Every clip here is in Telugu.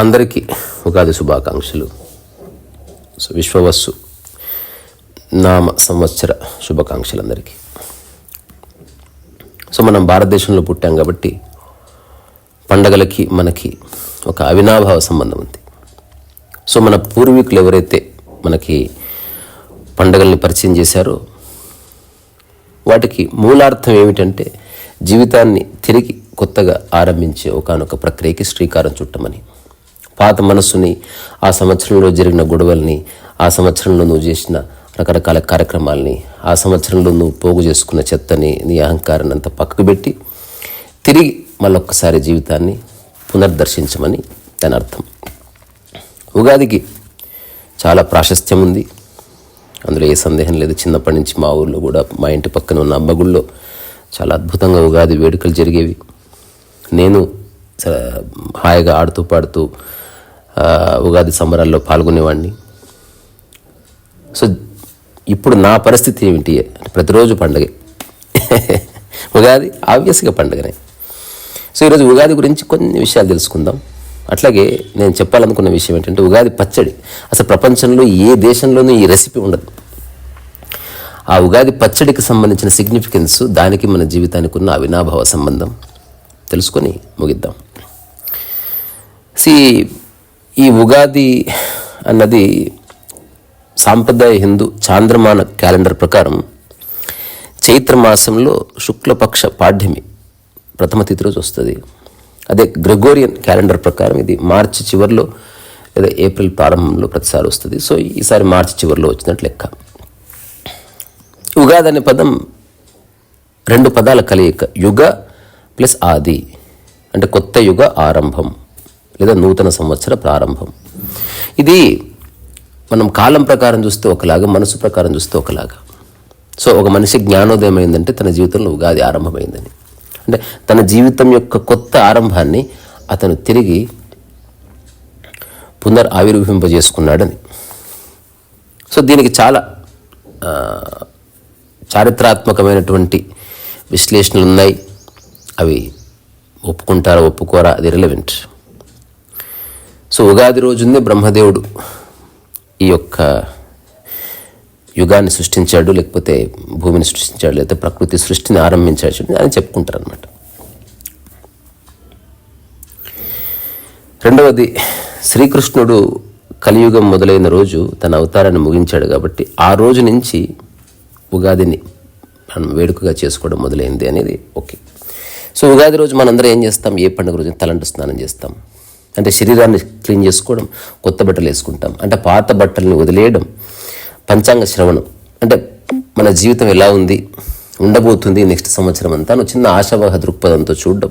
అందరికీ ఉగాది శుభాకాంక్షలు. సో విశ్వవస్సు నామ సంవత్సర శుభాకాంక్షలు అందరికీ సో మనం భారతదేశంలో పుట్టాం కాబట్టి పండగలకి మనకి ఒక అవినాభావ సంబంధం ఉంది. సో మన పూర్వీకులు ఎవరైతే మనకి పండగల్ని పరిచయం చేశారో వాటికి మూలార్థం ఏమిటంటే జీవితాన్ని తిరిగి కొత్తగా ఆరంభించే ఒకనొక ప్రక్రియకి శ్రీకారం చుట్టమని. పాత మనస్సుని ఆ సంవత్సరంలో జరిగిన గొడవల్ని ఆ సంవత్సరంలో నువ్వు చేసిన రకరకాల కార్యక్రమాల్ని ఆ సంవత్సరంలో నువ్వు పోగు చేసుకున్న చెత్తని నీ అహంకారాన్ని అంతా పక్కకు పెట్టి తిరిగి మళ్ళొక్కసారి జీవితాన్ని పునర్దర్శించమని దాని అర్థం. ఉగాదికి చాలా ప్రాశస్త్యం ఉంది. అందులో ఏ సందేహం లేదు. చిన్నప్పటి నుంచి మా ఊర్లో కూడా మా ఇంటి పక్కన ఉన్న అమ్మగుళ్ళో చాలా అద్భుతంగా ఉగాది వేడుకలు జరిగేవి. నేను హాయిగా ఆడుతూ పాడుతూ ఉగాది సంబరాల్లో పాల్గొనేవాడిని సో ఇప్పుడు నా పరిస్థితి ఏమిటి? ప్రతిరోజు పండగే. ఉగాది ఆబ్వియస్గా పండుగనే. సో ఈరోజు ఉగాది గురించి కొన్ని విషయాలు తెలుసుకుందాం. అట్లాగే నేను చెప్పాలనుకున్న విషయం ఏంటంటే ఉగాది పచ్చడి. అసలు ప్రపంచంలో ఏ దేశంలోనూ ఈ రెసిపీ ఉండదు. ఆ ఉగాది పచ్చడికి సంబంధించిన సిగ్నిఫికెన్స్ దానికి మన జీవితానికి ఉన్న అవినాభావ సంబంధం. తెలుసుకొని ముగిద్దాం. సి ఈ ఉగాది అన్నది సాంప్రదాయ హిందూ చాంద్రమాన క్యాలెండర్ ప్రకారం చైత్ర మాసంలో శుక్లపక్ష పాడ్యమి ప్రథమ తిథి రోజు వస్తుంది. అదే గ్రెగోరియన్ క్యాలెండర్ ప్రకారం ఇది మార్చి చివరిలో లేదా ఏప్రిల్ ప్రారంభంలో ప్రతిసారి వస్తుంది. సో ఈసారి మార్చి చివరిలో వచ్చినట్టు లెక్క. ఉగాది అనే పదం రెండు పదాల కలయిక యుగ ప్లస్ ఆది అంటే కొత్త యుగ ఆరంభం. లేదా నూతన సంవత్సర ప్రారంభం. ఇది మనం కాలం ప్రకారం చూస్తే ఒకలాగా మనసు ప్రకారం చూస్తే ఒకలాగా. సో ఒక మనిషి జ్ఞానోదయం అయిందంటే తన జీవితంలో ఉగాది ఆరంభమైందని. అంటే తన జీవితం యొక్క కొత్త ఆరంభాన్ని అతను తిరిగి పునర్ ఆవిర్భవింపజేసుకున్నాడని సో దీనికి చాలా చారిత్రాత్మకమైనటువంటి విశ్లేషణలు ఉన్నాయి అవి ఒప్పుకుంటారా ఒప్పుకోరా అది రిలవెంట్ సో ఉగాది రోజునే బ్రహ్మదేవుడు ఈ యొక్క యుగాన్ని సృష్టించాడు లేకపోతే భూమిని సృష్టించాడు లేకపోతే ప్రకృతి సృష్టిని ఆరంభించాడు అని చెప్పుకుంటారు అనమాట రెండవది శ్రీకృష్ణుడు కలియుగం మొదలైన రోజు తన అవతారాన్ని ముగించాడు కాబట్టి ఆ రోజు నుంచి ఉగాదిని మనం వేడుకగా చేసుకోవడం మొదలైంది అనేది ఓకే. సో ఉగాది రోజు మనందరం ఏం చేస్తాం? ఏ పండుగ రోజు తలంటు స్నానం చేస్తాం? అంటే శరీరాన్ని క్లీన్ చేసుకోవడం కొత్త బట్టలు వేసుకుంటాం. అంటే పాత బట్టల్ని వదిలేయడం పంచాంగ శ్రవణం. అంటే మన జీవితం ఎలా ఉంది ఉండబోతుంది నెక్స్ట్ సంవత్సరం అంతా నువ్వు చిన్న ఆశావాహ దృక్పథంతో చూడడం.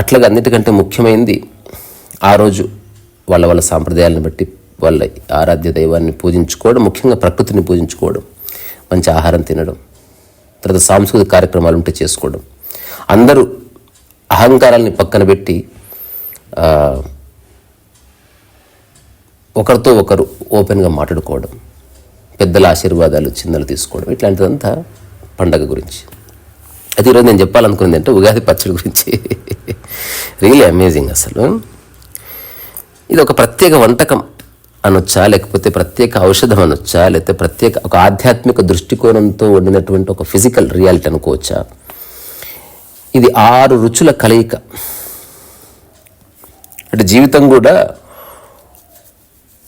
అట్లాగే అన్నిటికంటే ముఖ్యమైనది ఆ రోజు వాళ్ళ వాళ్ళ సాంప్రదాయాలను బట్టి వాళ్ళ ఆరాధ్య దైవాన్ని పూజించుకోవడం ముఖ్యంగా ప్రకృతిని పూజించుకోవడం మంచి ఆహారం తినడం తర్వాత సాంస్కృతిక కార్యక్రమాలు ఉంటే చేసుకోవడం. అందరూ అహంకారాల్ని పక్కన పెట్టి ఒకరితో ఒకరు ఓపెన్గా మాట్లాడుకోవడం పెద్దల ఆశీర్వాదాలు చిన్నలు తీసుకోవడం ఇట్లాంటిదంతా పండగ గురించి. అది ఈరోజు నేను చెప్పాలనుకున్నది అంటే ఉగాది పచ్చడి గురించి. రియలీ అమేజింగ్ అసలు. ఇది ఒక ప్రత్యేక వంటకం అనొచ్చా? లేకపోతే ప్రత్యేక ఔషధం అనొచ్చా? లేకపోతే ప్రత్యేక ఒక ఆధ్యాత్మిక దృష్టికోణంతో వండినటువంటి ఒక ఫిజికల్ రియాలిటీ అనుకోవచ్చా? ఇది ఆరు రుచుల కలయిక. అంటే జీవితం కూడా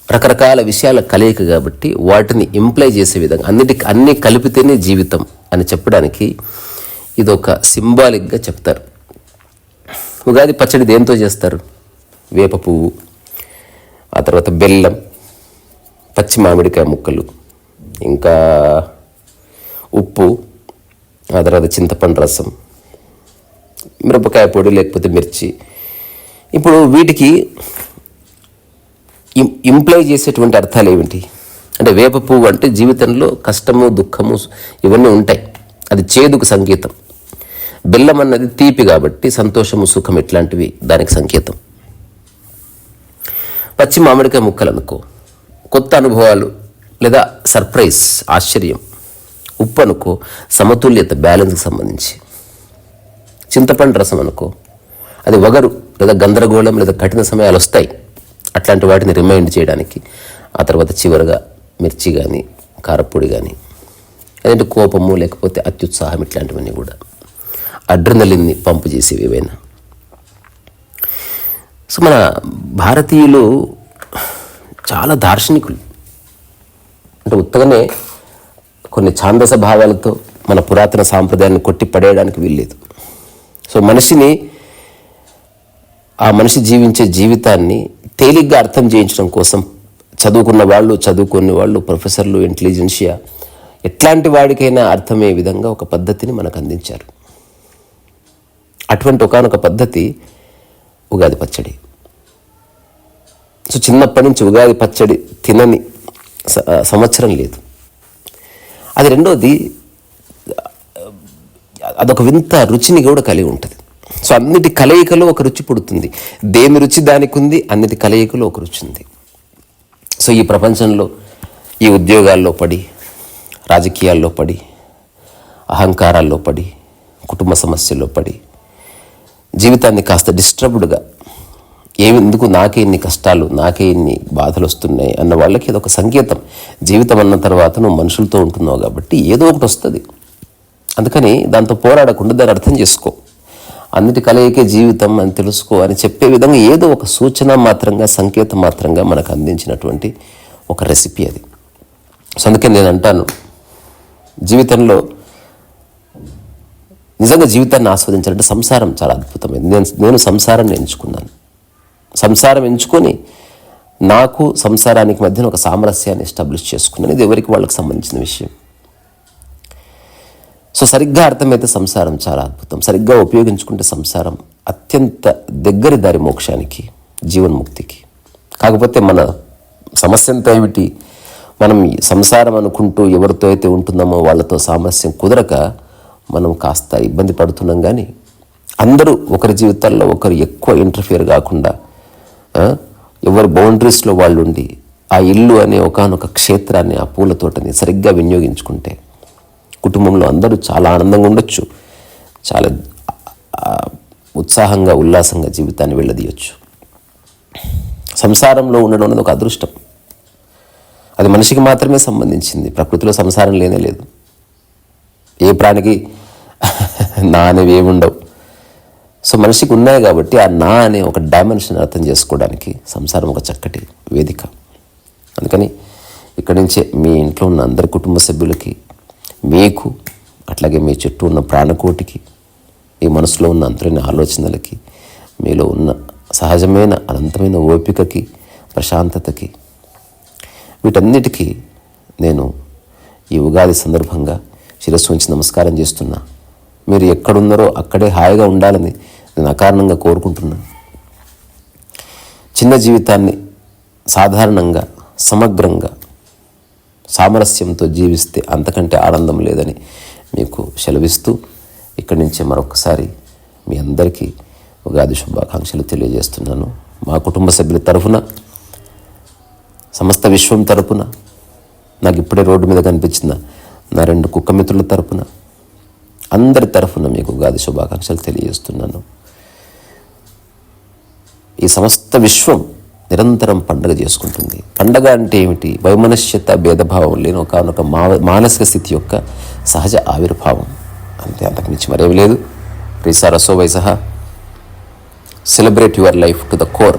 రకరకాల విషయాల కలయిక కాబట్టి వాటిని ఇంప్లై చేసే విధంగా అన్నిటి అన్నీ కలిపితేనే జీవితం అని చెప్పడానికి ఇది ఒక సింబాలిక్గా చెప్తారు. ఉగాది పచ్చడి దేంతో చేస్తారు? వేప పువ్వు ఆ తర్వాత బెల్లం పచ్చి మామిడికాయ ముక్కలు ఇంకా ఉప్పు ఆ తర్వాత చింతపండు రసం మిరపకాయ పొడి లేకపోతే మిర్చి ఇప్పుడు వీటికి ఇంప్లై చేసేటువంటి అర్థాలు ఏమిటి? అంటే వేప పువ్వు అంటే జీవితంలో కష్టము దుఃఖము ఇవన్నీ ఉంటాయి. అది చేదుకు సంకేతం. బెల్లం అన్నది తీపి కాబట్టి సంతోషము సుఖం ఇట్లాంటివి దానికి సంకేతం. పచ్చి మామిడికాయ ముక్కలు అనుకో కొత్త అనుభవాలు లేదా సర్ప్రైజ్ ఆశ్చర్యం. ఉప్పు అనుకో సమతుల్యత బ్యాలెన్స్కి సంబంధించి. చింతపండు రసం అనుకో. అది వగరు. లేదా గందరగోళం లేదా కఠిన సమయాలు వస్తాయి. అట్లాంటి వాటిని రిమైండ్ చేయడానికి ఆ తర్వాత చివరగా మిర్చి కానీ కారపొడి కానీ అదేంటి కోపము లేకపోతే అత్యుత్సాహం ఇట్లాంటివన్నీ కూడా. అడ్రినలిన్ని పంపు చేసేవి ఏవైనా. సో మన భారతీయులు చాలా దార్శనికులు. అంటే ఉత్తగానే కొన్ని ఛాందస భావాలతో మన పురాతన సాంప్రదాయాన్ని కొట్టి పడేయడానికి వీల్లేదు. సో మనిషిని ఆ మనిషి జీవించే జీవితాన్ని తేలిగ్గా అర్థం చేయించడం కోసం చదువుకున్న వాళ్ళు చదువుకునే వాళ్ళు ప్రొఫెసర్లు ఇంటెలిజెన్షియా ఎట్లాంటి వాడికైనా అర్థమయ్యే విధంగా ఒక పద్ధతిని మనకు అందించారు. అటువంటి ఒకనొక పద్ధతి ఉగాది పచ్చడి. సో చిన్నప్పటి నుంచి ఉగాది పచ్చడి తినని సంవత్సరం లేదు. అది రెండోది అదొక వింత రుచిని కూడా కలిగి ఉంటుంది. సో అన్నిటి కలయికలో ఒక రుచి పుడుతుంది. దేని రుచి దానికి ఉంది అన్నిటి కలయికలో ఒక రుచి ఉంది. సో ఈ ప్రపంచంలో ఈ ఉద్యోగాల్లో పడి రాజకీయాల్లో పడి అహంకారాల్లో పడి కుటుంబ సమస్యల్లో పడి జీవితాన్ని కాస్త డిస్టర్బ్డ్గా ఏమి ఎందుకు నాకే ఇన్ని కష్టాలు నాకే ఇన్ని బాధలు వస్తున్నాయి అన్న వాళ్ళకి ఇది ఒక సంకేతం. జీవితం అన్న తర్వాత నువ్వు మనుషులతో ఉంటున్నావు కాబట్టి ఏదో ఒకటి వస్తుంది. అందుకని దాంతో పోరాడకుండా దాన్ని అర్థం చేసుకో. అన్నిటి కలయికే జీవితం అని తెలుసుకో అని చెప్పే విధంగా ఏదో ఒక సూచన మాత్రంగా సంకేతం మాత్రంగా మనకు అందించినటువంటి ఒక రెసిపీ అది. సో అందుకే నేను అంటాను జీవితంలో నిజంగా జీవితాన్ని ఆస్వాదించాలంటే సంసారం చాలా అద్భుతమైంది. నేను నేను సంసారాన్ని ఎంచుకున్నాను. సంసారం ఎంచుకొని నాకు సంసారానికి మధ్యన ఒక సామరస్యాన్ని ఎస్టాబ్లిష్ చేసుకున్నాను. ఇది ఎవరికి వాళ్ళకి సంబంధించిన విషయం. సో సరిగ్గా అర్థమైతే సంసారం చాలా అద్భుతం. సరిగ్గా ఉపయోగించుకుంటే సంసారం అత్యంత దగ్గరి దారి మోక్షానికి జీవన్ముక్తికి. కాకపోతే మన సమస్య అంతా ఏమిటి? మనం సంసారం అనుకుంటూ ఎవరితో అయితే ఉంటున్నామో వాళ్ళతో సామరస్యం కుదరక మనం కాస్త ఇబ్బంది పడుతున్నాం కానీ అందరూ ఒకరి జీవితాల్లో ఒకరు ఎక్కువ ఇంటర్ఫియర్ కాకుండా ఎవరి బౌండరీస్లో వాళ్ళు ఉండి ఆ ఇల్లు అనే ఒకానొక క్షేత్రాన్ని ఆ పూల తోటని సరిగ్గా వినియోగించుకుంటే కుటుంబంలో అందరూ చాలా ఆనందంగా ఉండొచ్చు. చాలా ఉత్సాహంగా ఉల్లాసంగా జీవితాన్ని వెళ్ళదీయచ్చు. సంసారంలో ఉండడం అనేది ఒక అదృష్టం. అది మనిషికి మాత్రమే సంబంధించింది. ప్రకృతిలో సంసారం లేనే లేదు. ఏ ప్రాణికి నా అనేవి ఏమి ఉండవు. సో మనిషికి ఉన్నాయి కాబట్టి ఆ నా అనే ఒక డైమెన్షన్ అర్థం చేసుకోవడానికి సంసారం ఒక చక్కటి వేదిక. అందుకని ఇక్కడి నుంచే మీ ఇంట్లో ఉన్న అందరి కుటుంబ సభ్యులకి మీకు అట్లాగే మీ చుట్టూ ఉన్న ప్రాణకోటికి మీ మనసులో ఉన్న అంతరైన ఆలోచనలకి మీలో ఉన్న సహజమైన అనంతమైన ఓపికకి ప్రశాంతతకి వీటన్నిటికీ నేను ఈ ఉగాది సందర్భంగా శిరస్సు ఉంచి నమస్కారం చేస్తున్నా. మీరు ఎక్కడున్నారో అక్కడే హాయిగా ఉండాలని నేను అకారణంగా కోరుకుంటున్నాను చిన్న జీవితాన్ని సాధారణంగా సమగ్రంగా సామరస్యంతో జీవిస్తే అంతకంటే ఆనందం లేదని మీకు సెలవిస్తూ ఇక్కడి నుంచే మరొకసారి మీ అందరికీ ఉగాది శుభాకాంక్షలు తెలియజేస్తున్నాను. మా కుటుంబ సభ్యుల తరఫున సమస్త విశ్వం తరపున నాకు ఇప్పుడే రోడ్డు మీద కనిపించిన నా రెండు కుక్క మిత్రుల తరపున అందరి తరఫున మీకు ఉగాది శుభాకాంక్షలు తెలియజేస్తున్నాను. ఈ సమస్త విశ్వం నిరంతరం పండగ చేసుకుంటుంది. పండగ అంటే ఏమిటి? వైమనుష్యత భేదభావం లేని ఒకనొక మానసిక స్థితి యొక్క సహజ ఆవిర్భావం. అంతే అంతకుమించి మరేమి లేదు. రీసా రసో వైసహ celebrate your life to the core